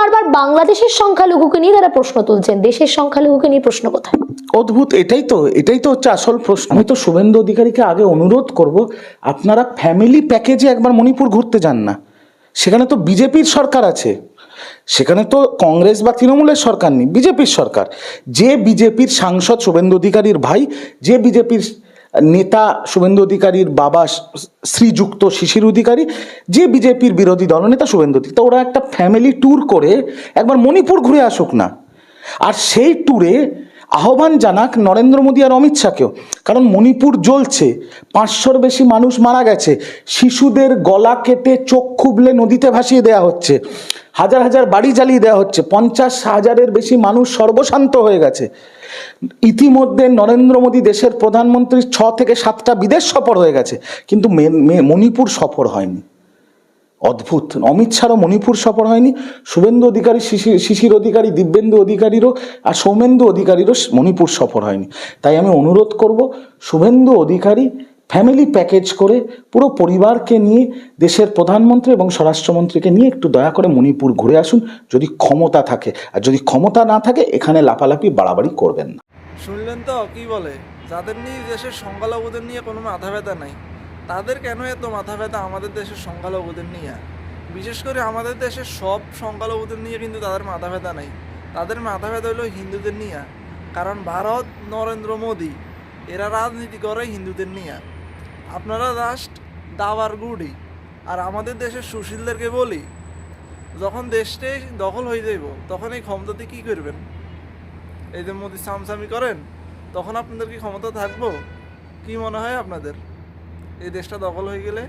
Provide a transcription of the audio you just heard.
বারবার বাংলাদেশের সংখ্যালঘুকে নিয়ে তারা প্রশ্ন তুলছেন। দেশের সংখ্যালঘুকে নিয়ে প্রশ্ন কোথায়? অদ্ভুত, এটাই তো এটাই তো হচ্ছে আসল প্রশ্ন। আমি তো শুভেন্দু অধিকারীকে আগে অনুরোধ করব, আপনারা ফ্যামিলি প্যাকেজে একবার মণিপুর ঘুরতে যান না। সেখানে তো বিজেপির সরকার আছে। সেখানে তো কংগ্রেস বা তৃণমূলের সরকার নেই, বিজেপির সরকার। যে বিজেপির সাংসদ শুভেন্দু অধিকারীর ভাই, যে বিজেপির নেতা শুভেন্দু অধিকারীর বাবা শ্রীযুক্ত শিশির অধিকারী, যে বিজেপির বিরোধী দলনেতা শুভেন্দু অধিকারী। ওরা একটা ফ্যামিলি ট্যুর করে একবার মণিপুর ঘুরে আসুক না। আর সেই ট্যুরে আহ্বান জানাক নরেন্দ্র মোদী আর অমিত শাহকেও। কারণ মণিপুর জ্বলছে, পাঁচশোর বেশি মানুষ মারা গেছে, শিশুদের গলা কেটে চোখ খুবলে নদীতে ভাসিয়ে দেওয়া হচ্ছে। হাজার হাজার বাড়ি জ্বালিয়ে দেওয়া হচ্ছে, পঞ্চাশ হাজারের বেশি মানুষ সর্বশান্ত হয়ে গেছে। ইতিমধ্যে নরেন্দ্র মোদী দেশের প্রধানমন্ত্রীর ছ থেকে সাতটা বিদেশ সফর হয়ে গেছে, কিন্তু মণিপুর সফর হয়নি। অদ্ভুত। অমিত শাহরও মণিপুর সফর হয়নি, শুভেন্দু অধিকারী শিশির শিশির অধিকারী, দিব্যেন্দু অধিকারীরও আর সৌমেন্দু অধিকারীরও মণিপুর সফর হয়নি। তাই আমি অনুরোধ করব, শুভেন্দু অধিকারী ফ্যামিলি প্যাকেজ করে পুরো পরিবারকে নিয়ে, দেশের প্রধানমন্ত্রী এবং স্বরাষ্ট্রমন্ত্রীকে নিয়ে একটু দয়া করে মণিপুর ঘুরে আসুন, যদি ক্ষমতা থাকে। আর যদি ক্ষমতা না থাকে, এখানে লাফালাফি, বাড়াবাড়ি করবেন না। শুনলেন তো, কি বলে? যাদের নিয়ে দেশের সংখ্যালঘুদের নিয়ে কোনো মাথা ব্যথা নাই, তাদের কেন এত মাথা ব্যথা আমাদের দেশের সংখ্যালঘুদের নিয়ে? বিশেষ করে আমাদের দেশের সব সংখ্যালঘুদের নিয়ে কিন্তু তাদের মাথা ব্যথা নাই। তাদের মাথা ব্যথা হলো হিন্দুদের নিয়ে। কারণ ভারত নরেন্দ্র মোদী, এরা রাজনীতি করে হিন্দুদের নিয়ে। আপনারা জাস্ট দাবার গুড়ি। আর আমাদের দেশের সুশীলদেরকে বলি, যখন দেশটাই দখল হয়ে যাইব, তখন এই ক্ষমতাতে কী করবেন? এই যে মোদি সামসামি করেন, তখন আপনাদের কি ক্ষমতা থাকব? কি মনে হয় আপনাদের? এই দেশটা দখল হয়ে গেলে